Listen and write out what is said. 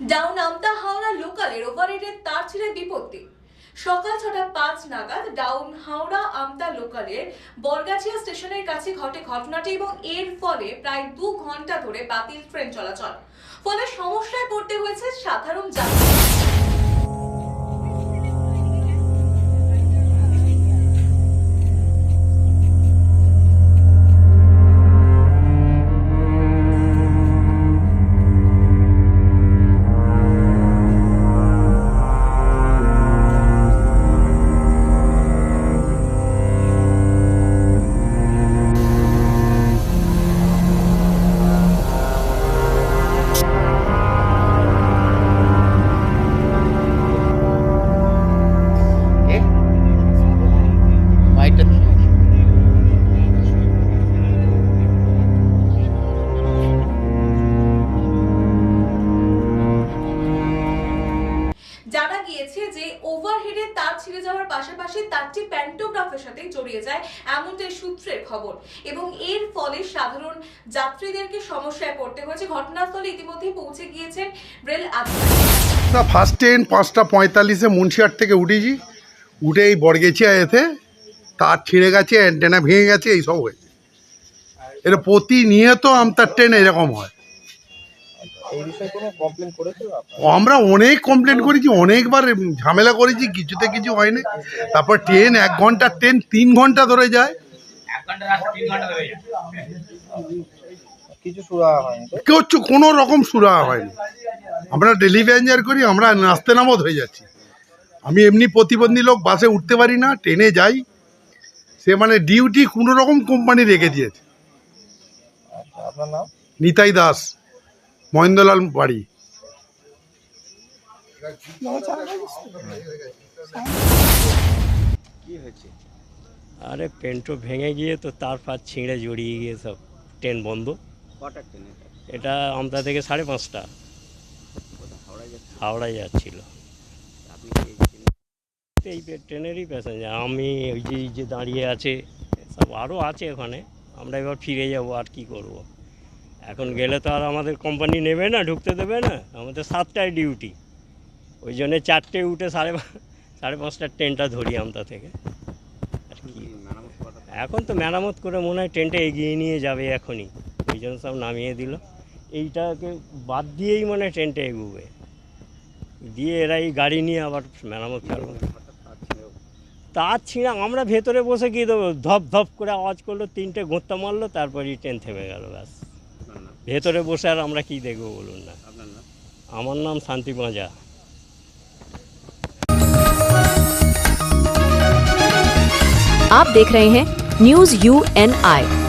Down আমতা হাওড়া লোকালের ওভারহেডের তার ছিঁড়ে বিপত্তি। সকাল ছটা পাঁচ নাগাদ ডাউন হাওড়া আমতা লোকালের বরগাছিয়া স্টেশনের কাছে ঘটে ঘটনাটি এবং এর ফলে প্রায় দু ঘণ্টা ধরে বাতিল ট্রেন চলাচল। ফলে সমস্যায় পড়তে হয়েছে সাধারণ যাত্রী গিয়েছে যে ওভারহেডের তার ছিঁড়ে যাওয়ার পাশাপাশি তারটি প্যান্টোগ্রাফের সাথে জড়িয়ে যায় এমনটাই সূত্রের খবর। এবং এর ফলে সাধারণ যাত্রীদেরকে সমস্যায় পড়তে হয়েছে। ঘটনাস্থলে ইতিমধ্যেই পৌঁছে গিয়েছেন রেল আধিকারিক। ফার্স্ট ট্রেন পাঁচটা পঁয়তাল্লিশে মুন্সিহাট থেকে উঠেছি। উঠে এই বরগেছিয়া এতে। তার ছিঁড়ে গেছে অ্যান্টেনা ভেঙে গেছে এইসব হয়েছে। এটা প্রতিনিয়ত আমতার ট্রেন এরকম হয়। আমরা অনেক কমপ্লেন করেছি অনেকবার ঝামেলা করেছি কিছুতে কিছু হয়নি। তারপর ট্রেন এক ঘণ্টার ট্রেন তিন ঘণ্টা ধরে যায়। কিছু কোনো রকম সুরা হয়নি। আমরা ডেলি প্যাসেঞ্জার করি আমরা নাস্তে নামত হয়ে যাচ্ছি। আমি এমনি প্রতিবন্ধী লোক বাসে উঠতে পারি না ট্রেনে যাই। সে মানে ডিউটি কোনো রকম কোম্পানি রেখে দিয়েছে। আচ্ছা আপনার নাম? নিতাই দাস। মহেন্দ্রলাল বাড়ি। কি হয়েছে? আরে পেন্টো ভেঙে গিয়ে তো তার ফার ছিঁড়ে জড়িয়ে গিয়ে সব ট্রেন বন্ধ। কটা ট্রেন এটা? আমতা থেকে সাড়ে পাঁচটা। যাচ্ছে? যাচ্ছিল। আপনি এই পে- ট্রেনেরই প্যাসেঞ্জার। আমি ওই যে এই যে দাঁড়িয়ে আছে সব আরও আছে ওখানে আমরা এবার ফিরে যাব আর কি করব। এখন গেলে তো আর আমাদের কোম্পানি নেবে না, ঢুকতে দেবে না। আমাদের সাতটায় ডিউটি ওই জন্যে চারটে উঠে সাড়ে সাড়ে পাঁচটার ট্রেনটা ধরি আমতা থেকে। আর কি? এখন তো মেরামত করে মনে হয় ট্রেনটা এগিয়ে নিয়ে যাবে এখনই। ওই জন্য সব নামিয়ে দিল। এইটাকে বাদ দিয়েই মানে ট্রেনটা এগুবে। দিয়ে এরা এই গাড়ি নিয়ে আবার মেরামত হঠাৎ তার ছিঁড়া আমরা ভেতরে বসে গিয়ে দেবো? ধপ ধপ করে আওয়াজ করল, তিনটে গোত্তা মারলো তারপরই ট্রেন থেমে গেল, ব্যাস। ভেতরে বসে আর আমরা কি দেখবো বলুন না আপনার নাম আমার নাম শান্তি মাজা आप देख रहे हैं न्यूज यू एन आई